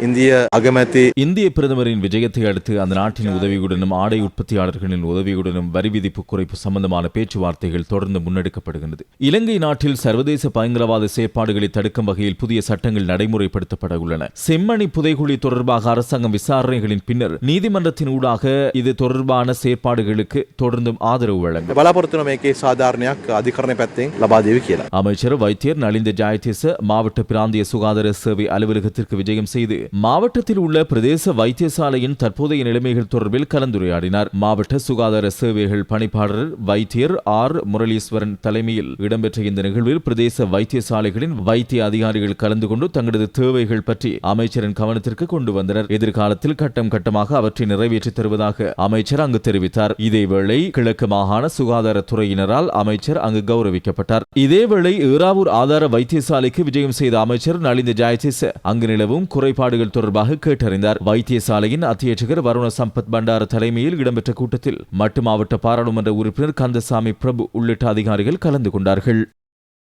இந்திய அகமதி. இந்திய பிரதமரின் விஜயத்தை அடுத்து அந்த நாட்டின் உதவியுடனும் ஆடை உற்பத்தியாளர்களின் உதவியுடனும் வரி விதிப்பு குறைப்பு சம்பந்தமான பேச்சுவார்த்தைகள் தொடர்ந்து முன்னெடுக்கப்படுகிறது இலங்கை நாட்டில் சர்வதேச பயங்கரவாத செயற்பாடுகளை தடுக்கும் வகையில் புதிய சட்டங்கள் நடைமுறைப்படுத்தப்பட உள்ளன. செம்மணி புதைகுழி தொடர்பாக அரசாங்கம் விசாரணைகளின் பின்னர் நீதிமன்றத்தின் ஊடாக இது தொடர்பான செயற்பாடுகளுக்கு தொடர்ந்தும் ஆதரவு வழங்கும். பலாபுரத்தினமேக்கே சாதாரணையாக அதிகரணை அமைச்சர் வைத்தியர் நலிந்த ஜாயதேச மாவட்ட பிராந்திய சுகாதார சேவை அலுவலகத்திற்கு விஜயம் செய்து மாவட்டத்தில் உள்ள பிரதேச வைத்தியசாலையின் தற்போதைய நிலைமைகள் தொடர்பில் கலந்துரையாடினார். மாவட்ட சுகாதார சேவைகள் பணிப்பாளர் வைத்தியர் ஆர். முரளீஸ்வரன் தலைமையில் இடம்பெற்ற இந்த நிகழ்வில் பிரதேச வைத்தியசாலைகளின் வைத்திய அதிகாரிகள் கலந்து கொண்டு தங்களது தேவைகள் பற்றி அமைச்சரின் கவனத்திற்கு கொண்டு வந்தனர். எதிர்காலத்தில் கட்டம் கட்டமாக அவற்றை நிறைவேற்றி தருவதாக அமைச்சர் அங்கு தெரிவித்தார். இதேவேளை கிழக்கு மாகாண சுகாதாரத்துறையினரால் அமைச்சர் அங்கு கௌரவிக்கப்பட்டார். இதேவேளை ஏறாவூர் ஆதார வைத்தியசாலைக்கு விஜயம் செய்த அமைச்சர் நலிந்த ஜாயதேச அங்கு நிலவும் குறைபாடு குறைபாடுகள் தொடர்பாக கேட்டறிந்தார். வைத்தியசாலையின் அத்தியட்சகர் வருண சம்பத் பண்டார தலைமையில் இடம்பெற்ற கூட்டத்தில் மட்டு மாவட்ட பாராளுமன்ற உறுப்பினர் கந்தசாமி பிரபு உள்ளிட்ட அதிகாரிகள் கலந்து கொண்டார்கள்.